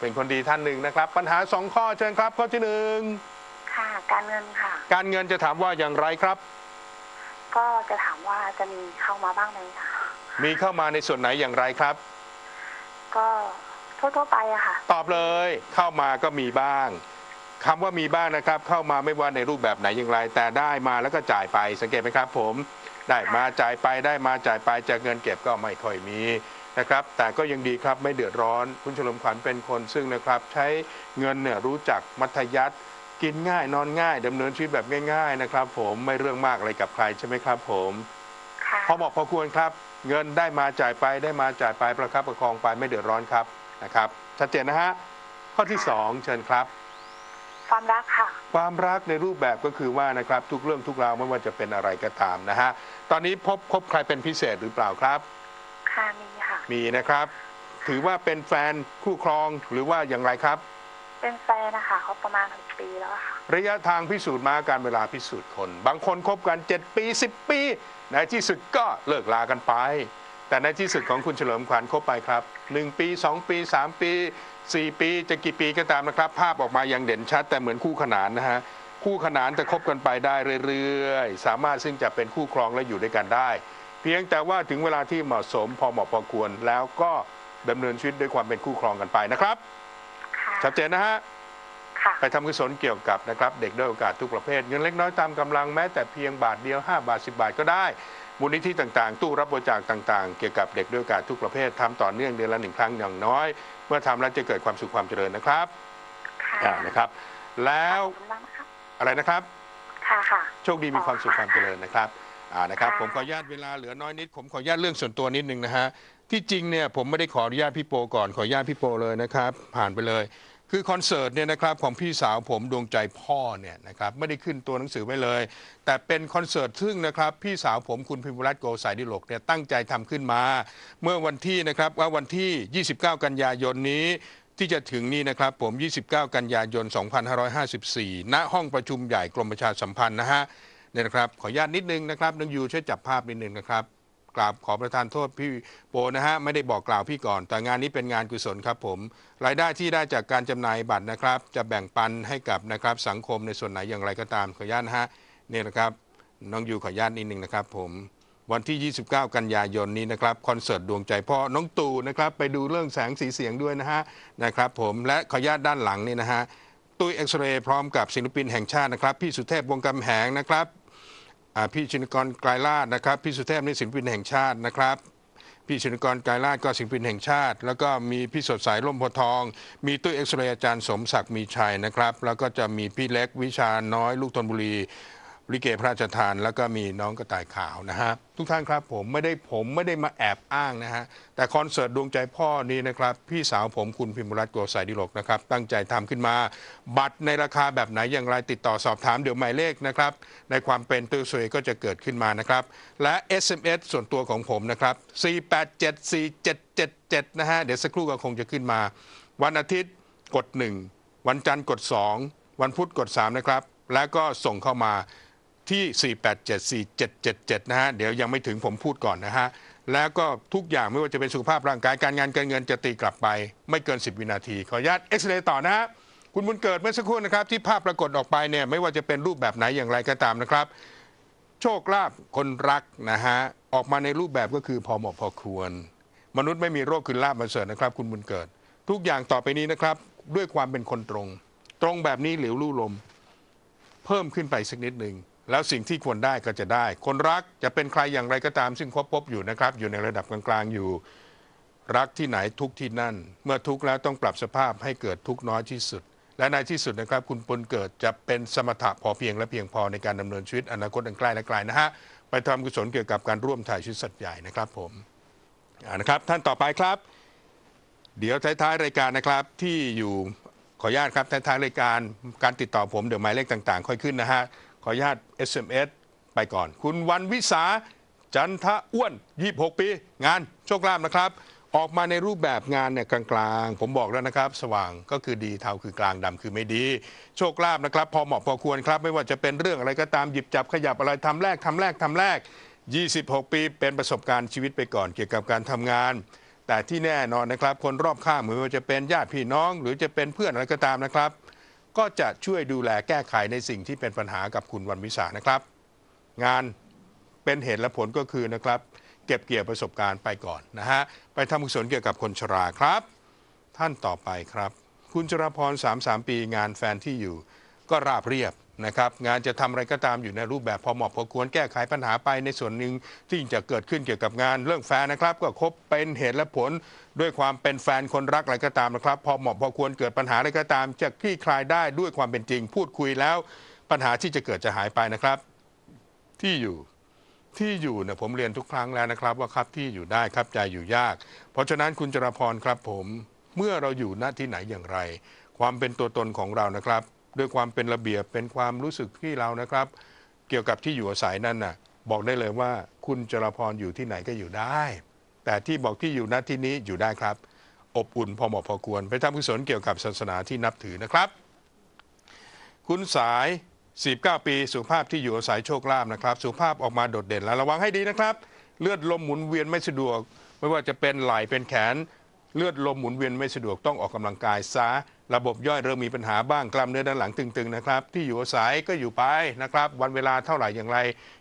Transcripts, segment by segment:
เป็นคนดีท่านหนึ่งนะครับ ปัญหาสองข้อเชิญครับ ข้อที่หนึ่งค่ะ การเงินค่ะ การเงินจะถามว่าอย่างไรครับ ก็จะถามว่าจะมีเข้ามาบ้างไหมค่ะมีเข้ามาในส่วนไหนอย่างไรครับ ก็ทั่วๆไปอะค่ะ ตอบเลยเข้ามาก็มีบ้างคำว่ามีบ้างนะครับ เข้ามาไม่ว่าในรูปแบบไหนอย่างไร แต่ได้มาแล้วก็จ่ายไปสังเกตไหมครับ ผม ได้มาจ่ายไปได้มาจ่ายไปจากเงินเก็บก็ไม่ค่อยมี นะครับแต่ก็ยังดีครับไม่เดือดร้อน คุณเฉลิมขวัญเป็นคนซึ่งนะครับใช้เงินเนี่ยรู้จักมัธยัติกินง่ายนอนง่ายดำเนินชีวิตแบบง่าย ๆนะครับ ผมไม่เรื่องมากอะไรกับใครใช่ไหมครับ ผมค่ะพอเหมาะพอควรครับ เงินได้มาจ่ายไปได้มาจ่ายไปประคับประคองไปไม่เดือดร้อนครับนะครับชัดเจนนะฮะข้อที่สองเชิญครับ ความรักค่ะ ความรักในรูปแบบก็คือว่านะครับ ทุกเรื่องทุกราวไม่ว่าจะเป็นอะไรก็ตามนะฮะตอนนี้พบคบใครเป็นพิเศษหรือเปล่าครับ ค่ะมีค่ะ มีนะครับ ถือว่าเป็นแฟนคู่ครองหรือว่าอย่างไรครับ เป็นแฟนนะคะเขาประมาณหกปีแล้วอะค่ะ ระยะทางพิสูจน์มาการเวลาพิสูจน์คน บางคนคบกัน 7 ปี 10 ปี ในที่สุดก็เลิกลากันไป แต่ในที่สุดของคุณเฉลิมขวัญคบไปครับ 1 ปี 2 ปี 3 ปี 4 ปีจะกี่ปีก็ตามนะครับ ภาพออกมาอย่างเด่นชัด แต่เหมือนคู่ขนานนะฮะคู่ขนานจะคบกันไปได้เรื่อยๆ สามารถซึ่งจะเป็นคู่ครองและอยู่ด้วยกันได้ เพียงแต่ว่าถึงเวลาที่เหมาะสมพอเหมาะพอควร แล้วก็ดำเนินชีวิตด้วยความเป็นคู่ครองกันไปนะครับค่ะชัดเจนนะฮะค่ะไปทำกุศลเกี่ยวกับนะครับ เด็กด้อยโอกาสทุกประเภท เงินเล็กน้อยตามกำลังแม้แต่เพียงบาทเดียว 5 บาท 10 บาทก็ได้ มูลนิธิต่างๆ ตู้รับบริจาคต่าง ๆ เกี่ยวกับเด็กด้อยโอกาสทุกประเภททำต่อเนื่องเดือนละหนึ่งครั้งอย่างน้อย เมื่อทำแล้วจะเกิดความสุขความเจริญนะครับค่ะอ่านะครับ แล้วขอบคุณมากนะคะอะไรนะครับ ค่ะค่ะ โชคดีมีความสุขความเจริญนะครับ อ่านะครับค่ะผมขออนุญาตเวลาเหลือน้อยนิด ผมขออนุญาตเรื่องส่วนตัวนิดนึงนะฮะที่จริงเนี่ยผมไม่ได้ขออนุญาตพี่โปก่อนขออนุญาตพี่โปเลยนะครับ ผ่านไปเลย คือคอนเสิร์ตเนี่ยนะครับของพี่สาวผมดวงใจพ่อเนี่ยนะครับไม่ได้ขึ้นตัวหนังสือไว้เลย แต่เป็นคอนเสิร์ตซึ่งนะครับพี่สาวผมคุณพิมพ์รัตน์โกสายดิโลกเนี่ยตั้งใจทำขึ้นมา เมื่อวันที่นะครับว่าวันที่ 29 กันยายนนี้ที่จะถึงนี้นะครับผม 29 กันยายน 2554 ณห้องประชุมใหญ่กรมประชาสัมพันธ์นะฮะ เนี่ยนะครับ ขออนุญาตนิดนึงนะครับน้องยูช่วยจับภาพนิดนึงนะครับกราบขอประทานโทษพี่โปนะฮะไม่ได้บอกกล่าวพี่ก่อน แต่งานนี้เป็นงานกุศลครับผม รายได้ที่ได้จากการจำหน่ายบัตรนะครับ จะแบ่งปันให้กับนะครับสังคมในส่วนไหนอย่างไรก็ตามขออนุญาตนะฮะเนี่ยนะครับน้องยูขออนุญาตนิดนึงนะครับ ผมวันที่ 29 กันยายนนี้นะครับคอนเสิร์ตดวงใจพ่อน้องตู่นะครับไปดูเรื่องแสงสีเสียงด้วยนะฮะนะครับผมและขออนุญาตด้านหลังนี่นะฮะตุ้ยเอ็กซเรย์พร้อมกับศิลปินแห่งชาตินะครับพี่สุเทพวงกำแหงนะครับ พี่ชินกรไกรลาดนะครับ พี่สุเทพนี่ศิลปินแห่งชาตินะครับ พี่ชินกรไกรลาดก็ศิลปินแห่งชาติ แล้วก็มีพี่สดสายร่มโพทอง มีตุ้ยเอ็กซเรย์อาจารย์สมศักดิ์มีชัยนะครับ แล้วก็จะมีพี่เล็กวิชาน้อยลูกธนบุรี ลิเกพระราชทาน แล้วก็มีน้องกระต่ายขาวนะฮะทุกท่านครับผมไม่ได้ผมไม่ได้มาแอบอ้างนะฮะแต่คอนเสิร์ตดวงใจพ่อนี้นะครับพี่สาวผมคุณพิมรัตน์โกสายดิโลกนะครับตั้งใจทำขึ้นมา บัตรในราคาแบบไหนอย่างไรติดต่อสอบถามเดี๋ยวหมายเลขนะครับในความเป็นตื้อสวยก็จะเกิดขึ้นมานะครับและ SMS ส่วนตัวของผมนะครับ 4874777 นะฮะเดี๋ยวสักครู่ก็คงจะขึ้นมา วันอาทิตย์กด 1 วันจันทร์กด 2 วันพุธกด 3 นะครับ แล้วก็ส่งเข้ามา ที่ 4874777 นะฮะ เดี๋ยวยังไม่ถึงผมพูดก่อนนะฮะ แล้วก็ทุกอย่างไม่ว่าจะเป็นสุขภาพร่างกายการงานการเงินจะตีกลับไป ไม่เกิน 10 วินาที ขออนุญาตเอ็กซเรย์ต่อนะฮะ คุณบุญเกิดเมื่อสักครู่นะครับ ที่ภาพปรากฏออกไปเนี่ยไม่ว่าจะเป็นรูปแบบไหนอย่างไรก็ตามนะครับ โชคลาภคนรักนะฮะ ออกมาในรูปแบบก็คือพอเหมาะพอควร มนุษย์ไม่มีโรคคือลาบมาเสริฐนะครับ คุณบุญเกิด ทุกอย่างต่อไปนี้นะครับ ด้วยความเป็นคนตรง ตรงแบบนี้เหลวลู่ลม เพิ่มขึ้นไปสักนิดหนึ่ง แล้วสิ่งที่ควรได้ก็จะได้ คนรักจะเป็นใครอย่างไรก็ตาม ซึ่งคบพบอยู่นะครับ อยู่ในระดับกลางๆอยู่ รักที่ไหนทุกที่นั่น เมื่อทุกแล้วต้องปรับสภาพให้เกิดทุกน้อยที่สุด และในที่สุดนะครับ คุณปุณเกิดจะเป็นสมถะพอเพียงและเพียงพอในการดำเนินชีวิตอนาคตอันใกล้และไกลนะฮะไปทำกุศลเกี่ยวกับการร่วมถ่ายชีวิตสัตว์ใหญ่นะครับผมนะครับ ท่านต่อไปครับ เดี๋ยวท้ายๆรายการนะครับที่อยู่ขออนุญาตครับท้ายๆรายการการติดต่อผมเดี๋ยวหมายเลขต่าง ๆ ค่อยขึ้นนะฮะ ขออนุญาต SMS ไปก่อน คุณวันวิสา จันทะอ้วน 26 ปี งานโชคลาภนะครับ ออกมาในรูปแบบงานเนี่ยกลางๆ ผมบอกแล้วนะครับ สว่างก็คือดีเทาคือกลางดำคือไม่ดี โชคลาภนะครับ พอเหมาะพอควรครับ ไม่ว่าจะเป็นเรื่องอะไรก็ตามหยิบจับขยับอะไรทำแรกทำแรกทำแรก 26 ปี เป็นประสบการณ์ชีวิตไปก่อนเกี่ยวกับการทำงานแแต่ที่แน่นอนนะครับ คนรอบข้างไม่ว่าจะเป็นญาติพี่น้อง หรือจะเป็นเพื่อนอะไรก็ตามนะครับ ก็จะช่วยดูแลแก้ไขในสิ่งที่เป็นปัญหากับคุณวันวิสานะครับ งานเป็นเหตุและผลก็คือนะครับ เก็บเกี่ยวประสบการณ์ไปก่อนนะฮะไปทำกุศลเกี่ยวกับคนชราครับ ท่านต่อไปครับ คุณจราพร 33 ปีงานแฟนที่อยู่ ก็ราบเรียบ นะครับงานจะทำอะไรก็ตามอยู่ในรูปแบบพอเหมาะพอควรแก้ไขปัญหาไปในส่วนหนึ่งที่จะเกิดขึ้นเกี่ยวกับงานเรื่องแฟนนะครับ ก็คบเป็นเหตุและผลด้วยความเป็นแฟนคนรักอะไรก็ตามนะครับ พอเหมาะพอควรเกิดปัญหาอะไรก็ตาม จะคลี่คลายได้ด้วยความเป็นจริง พูดคุยแล้ว ปัญหาที่จะเกิดจะหายไปนะครับ ที่อยู่ที่อยู่เนี่ยผมเรียนทุกครั้งแล้วนะครับ ว่าครับที่อยู่ได้ครับใจอยู่ยาก เพราะฉะนั้นคุณจรพรครับผมเมื่อเราอยู่ณที่ไหนอย่างไร ความเป็นตัวตนของเรานะครับ ด้วยความเป็นระเบียบเป็นความรู้สึกที่เรานะครับ เกี่ยวกับที่อยู่อาศัยนั่นน่ะ บอกได้เลยว่าคุณจรพรอยู่ที่ไหนก็อยู่ได้ แต่ที่บอกที่อยู่ณที่นี้อยู่ได้ครับ อบอุ่นพอเหมาะพอควร ไปทำกุศลเกี่ยวกับศาสนาที่นับถือนะครับ คุณสาย49ปีสุภาพที่อยู่อาศัยโชคลาภนะครับ สุภาพออกมาโดดเด่นแล้วระวังให้ดีนะครับ เลือดลมหมุนเวียนไม่สะดวก ไม่ว่าจะเป็นไหล่เป็นแขน เลือดลมหมุนเวียนไม่สะดวกต้องออกกำลังกายซะ ระบบย่อยเริ่มมีปัญหาบ้างกล้ามเนื้อด้านหลังตึงๆนะครับ ที่อยู่อาศัยก็อยู่ไปนะครับ วันเวลาเท่าไหร่อย่างไร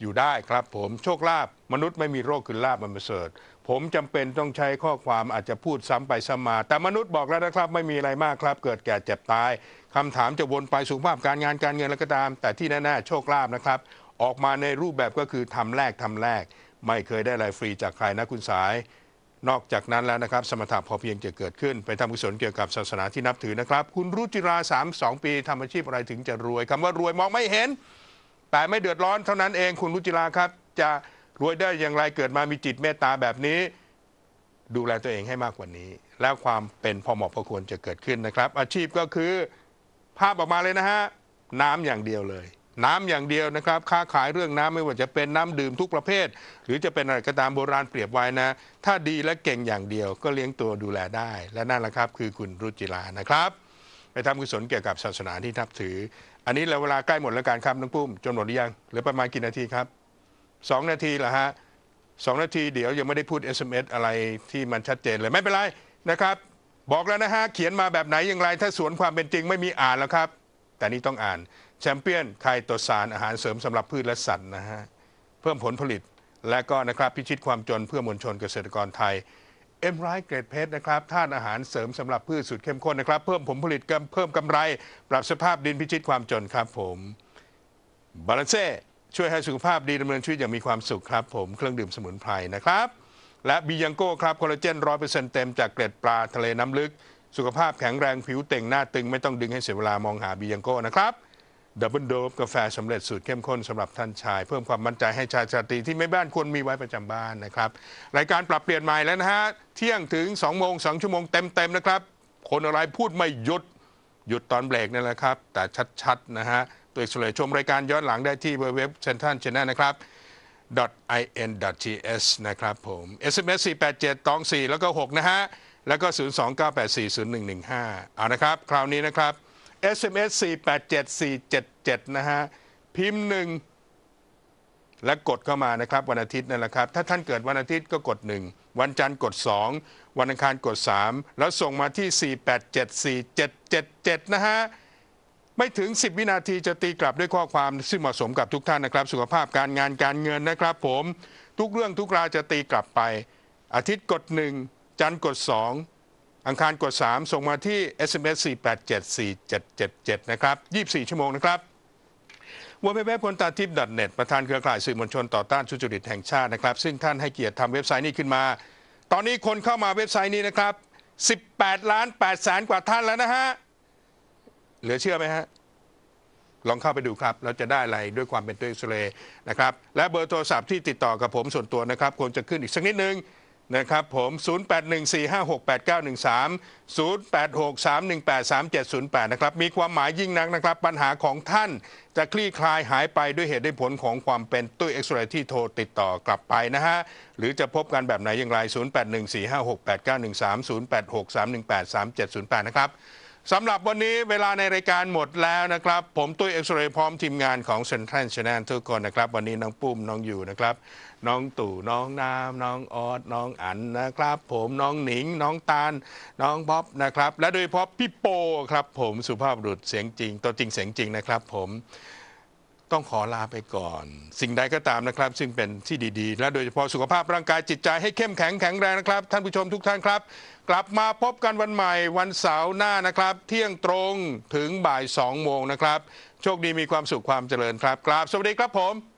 อยู่ได้ครับผมโชคลาภมนุษย์ไม่มีโรคคือลาบมันเสริฐผมจำเป็นต้องใช้ข้อความอาจจะพูดซ้ำไปซ้ำมา แต่มนุษย์บอกแล้วนะครับ ไม่มีอะไรมากครับ เกิดแก่เจ็บตายคำถามจะวนไปสุขภาพการงานการเงินแล้วก็ตาม แต่ที่แน่ๆโชคลาภนะครับ ออกมาในรูปแบบก็คือทำแรกทำแรก ไม่เคยได้อะไรฟรีจากใครนะคุณสาย นอกจากนั้นแล้วนะครับ สมถะพอเพียงจะเกิดขึ้น ไปทำกุศลเกี่ยวกับศาสนาที่นับถือนะครับ คุณรุจิรา 32 ปีทำอาชีพอะไรถึงจะรวยคำว่ารวยมองไม่เห็น แต่ไม่เดือดร้อนเท่านั้นเองคุณรุจิราครับ จะรวยได้อย่างไรเกิดมามีจิตเมตตาแบบนี้ ดูแลตัวเองให้มากกว่านี้ แล้วความเป็นพอเหมาะพอควรจะเกิดขึ้นนะครับ อาชีพก็คือภาพออกมาเลยนะฮะน้ำอย่างเดียวเลย น้ำอย่างเดียวนะครับ ค้าขายเรื่องน้ำไม่ว่าจะเป็นน้ำดื่มทุกประเภท หรือจะเป็นอะไรก็ตามโบราณเปรียบไว้นะ ถ้าดีและเก่งอย่างเดียวก็เลี้ยงตัวดูแลได้ และนั่นแหละครับ คือคุณรุจิรานะครับ ไปทำกุศลเกี่ยวกับศาสนาที่นับถือ อันนี้เราเวลาใกล้หมดแล้วการครับน้องปุ้มจนหมดหรือยังเหลือประมาณกี่นาทีครับสองนาทีเหรอฮะสองนาทีเดี๋ยวยังไม่ได้พูด SMS อะไรที่มันชัดเจนเลยไม่เป็นไรนะครับ บอกแล้วนะฮะเขียนมาแบบไหนอย่างไร ถ้าสวนความเป็นจริงไม่มีอ่านแล้วครับ แต่นี่ต้องอ่าน แชมเปี้ยนไข่ตัวสารอาหารเสริมสำหรับพืชและสัตว์นะฮะเพิ่มผลผลิตและก็นะครับพิชิตความจนเพื่อมวลชนเกษตรกรไทยเอ็มไรเกรดเพชรนะครับธาตุอาหารเสริมสำหรับพืชสุดเข้มข้นนะครับ เพิ่มผลผลิตเพิ่มกำไร ปรับสภาพดินพิชิตความจนครับผมบาลานเซ่ช่วยให้สุขภาพดีดำเนินชีวิตอย่างมีความสุขครับผมเครื่องดื่มสมุนไพรนะครับ และบียังโก้ครับคอลลาเจนร้อยเปอร์เซ็นต์เต็มจากเกล็ดปลาทะเลน้ำลึก สุขภาพแข็งแรงผิวเต่งหน้าตึงไม่ต้องดึงให้เสียเวลามองหาบียังโก้นะครับ ดับเบิลโดบกาแฟสำเร็จสูตรเข้มข้นสำหรับท่านชาย เพิ่มความมั่นใจให้ชายชาตรีที่ไม่บ้านควรมีไว้ประจำบ้านนะครับ รายการปรับเปลี่ยนใหม่แล้วนะฮะ เที่ยงถึง2โมง2ชั่วโมงเต็มๆนะครับ คนอะไรพูดไม่หยุดหยุดตอนเบรกนั่นแหละครับ แต่ชัดๆนะฮะ ตัวเอกเฉลยชมรายการย้อนหลังได้ที่เว็บเซ็นทรัลชแนลนะครับ .in.ts นะครับผม SMS 487ตอง4แล้วก็6นะฮะแล้วก็ 029840115เอานะครับ คราวนี้นะครับ SMS 487477 นะฮะ พิมพ์หนึ่งและกดเข้ามานะครับวันอาทิตย์นั่นแหละครับ ถ้าท่านเกิดวันอาทิตย์ก็กด 1 วันจันทร์กด 2 วันอังคารกด 3 แล้วส่งมาที่ 4874777 นะฮะ ไม่ถึง 10 วินาทีจะตีกลับด้วยข้อความซึ่งเหมาะสมกับทุกท่านนะครับ สุขภาพการงานการเงินนะครับผมทุกเรื่องทุกราวจะตีกลับไป อาทิตย์กด 1 จันทร์กด 2 อังคารกด 3 ส่งมาที่ SMS 4874777 นะครับ 24 ชั่วโมงนะครับ w w w พลตาทิพย์ .net ประธานเครือข่ายสื่อมวลชนต่อต้านทุจริตแห่งชาตินะครับ ซึ่งท่านให้เกียรติทำเว็บไซต์นี้ขึ้นมา ตอนนี้คนเข้ามาเว็บไซต์นี้นะครับ 18 ล้าน8แสนกว่าท่านแล้วนะฮะ เหลือเชื่อไหมฮะ ลองเข้าไปดูครับแล้วจะได้อะไรด้วยความเป็นตัวเอ็กซเรย์นะครับ และเบอร์โทรศัพท์ที่ติดต่อกับผมส่วนตัวนะครับควรจะขึ้นอีกสักนิดนึง นะครับผม 0814568913 0863183708 นะครับ มีความหมายยิ่งนักนะครับ ปัญหาของท่านจะคลี่คลายหายไปด้วยเหตุด้วยผลของความเป็นตุ้ยเอ็กซ์เรย์ที่โทรติดต่อกลับไปนะฮะ หรือจะพบกันแบบไหนอย่างไร 0814568913 0863183708 นะครับสำหรับวันนี้เวลาในรายการหมดแล้วนะครับ ผมตุ้ยเอ็กซ์เรย์พร้อมทีมงานของเซ็นทรัลชแนลทุกคนนะครับ วันนี้น้องปุ้มน้องอยู่นะครับ น้องตู่น้องน้ำน้องออดน้องอันนะครับ ผมน้องหนิง น้องตาล น้องบ๊อบนะครับ และโดยเฉพาะพี่โปครับ ผมสุภาพบุรุษเสียงจริง ตัวจริงเสียงจริงนะครับ ผมต้องขอลาไปก่อน สิ่งใดก็ตามนะครับ ซึ่งเป็นที่ดีๆ และโดยเฉพาะสุขภาพร่างกายจิตใจให้เข้มแข็งแข็งแรงนะครับ ท่านผู้ชมทุกท่านครับ กลับมาพบกันวันใหม่วันเสาร์หน้านะครับ เที่ยงตรงถึงบ่าย2โมงนะครับ โชคดีมีความสุขความเจริญครับกราบสวัสดีครับผม